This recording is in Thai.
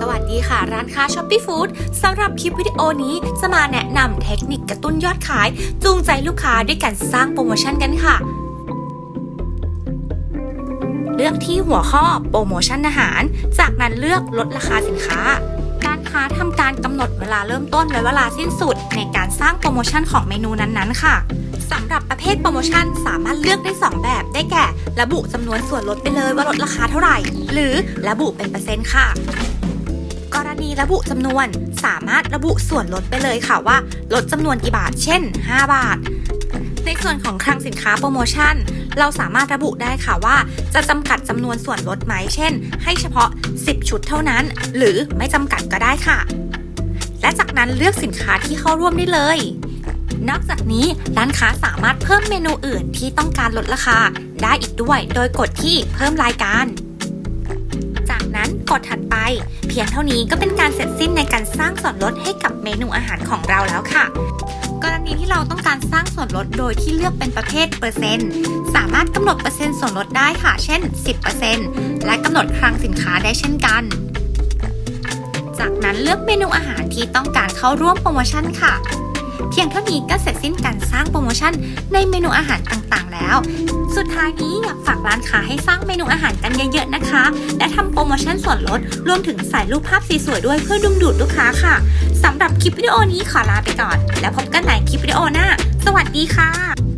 สวัสดีค่ะ ร้านค้าช้อปปี้ฟู้ดสำหรับคลิปวิดีโอนี้จะมาแนะนำเทคนิคกระตุ้นยอดขาย จูงใจลูกค้าด้วยการสร้างโปรโมชั่นกันค่ะ เลือกที่หัวข้อโปรโมชั่นอาหาร จากนั้นเลือกลดราคาสินค้าร้านค้าทำการกำหนดเวลาเริ่มต้นและเวลาสิ้นสุด ในการสร้างโปรโมชั่นของเมนูนั้นๆ ค่ะสำหรับประเภทโปรโมชั่นสามารถเลือกได้ 2 แบบได้แก่ ระบุจำนวนส่วนลดไปเลยว่าลดราคาเท่าไหร่ หรือระบุเป็นเปอร์เซ็นต์ค่ะ กรณีระบุจำนวน สามารถระบุส่วนลดไปเลยค่ะว่า ลดจำนวนกี่บาท เช่น 5 บาท ในส่วนของคลังสินค้าโปรโมชั่น เราสามารถระบุได้ค่ะว่า จะจำกัดจำนวนส่วนลดไหม เช่น ให้เฉพาะ 10 ชุดเท่านั้น หรือไม่จำกัดก็ได้ค่ะ และจากนั้นเลือกสินค้าที่เข้าร่วมได้เลยนอกจากนี้ร้านค้าสามารถเพิ่มเมนูอื่นที่ต้องการลดราคา ได้อีกด้วย โดยกดที่เพิ่มรายการ กดถัดไป เพียงเท่านี้ก็เป็นการเสร็จสิ้นในการสร้างส่วนลดให้กับเมนูอาหารของเราแล้วค่ะ กรณีที่เราต้องการสร้างส่วนลดโดยที่เลือกเป็นประเภทเปอร์เซ็นต์สามารถกำหนดเปอร์เซ็นต์ส่วนลดได้ค่ะ เช่น 10%และกำหนดคลังสินค้าได้เช่นกัน จากนั้นเลือกเมนูอาหารที่ต้องการเข้าร่วมโปรโมชั่นค่ะ เพียงเท่านี้ก็เสร็จสิ้นการสร้างโปรโมชั่นในเมนูอาหารต่างๆ แล้ว สุดท้ายนี้อยากฝากร้านค้าให้สร้างเมนูอาหารกันเยอะๆนะคะ และทำโปรโมชั่นส่วนลด รวมถึงใส่รูปภาพสวยๆด้วยเพื่อดึงดูดลูกค้าค่ะสำหรับคลิปวิดีโอนี้ขอลาไปก่อน แล้วพบกันใหม่คลิปวิดีโอหน้า สวัสดีค่ะ